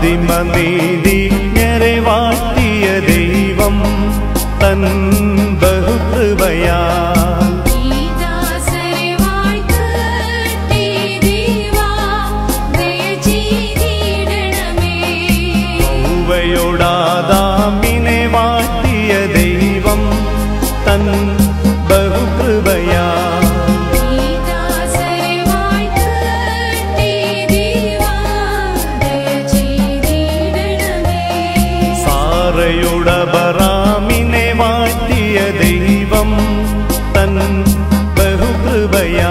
ആദിമനീതിജ്ഞരെ വാഴ്ത്തിയ ദൈവം തൻ ബഹുകൃപയാ ചൊവ്വയോടാദാമിനെ വാഴ്ത്തിയ ദൈവം തൻ സാറയുടബറാമിനെ വാഴ്ത്തിയ ദൈവം തൻ ബഹുകൃപയാ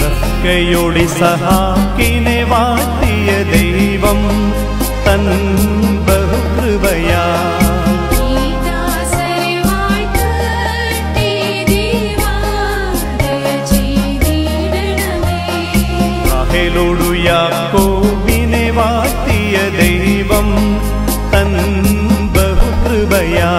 റഫ്കയൊടി സഹാക്കിനെ വാഴ്ത്തിയ ദൈവം യാക്കോബിനെ വാഴ്ത്തിയ ദൈവം തൻ ബഹുകൃപയാ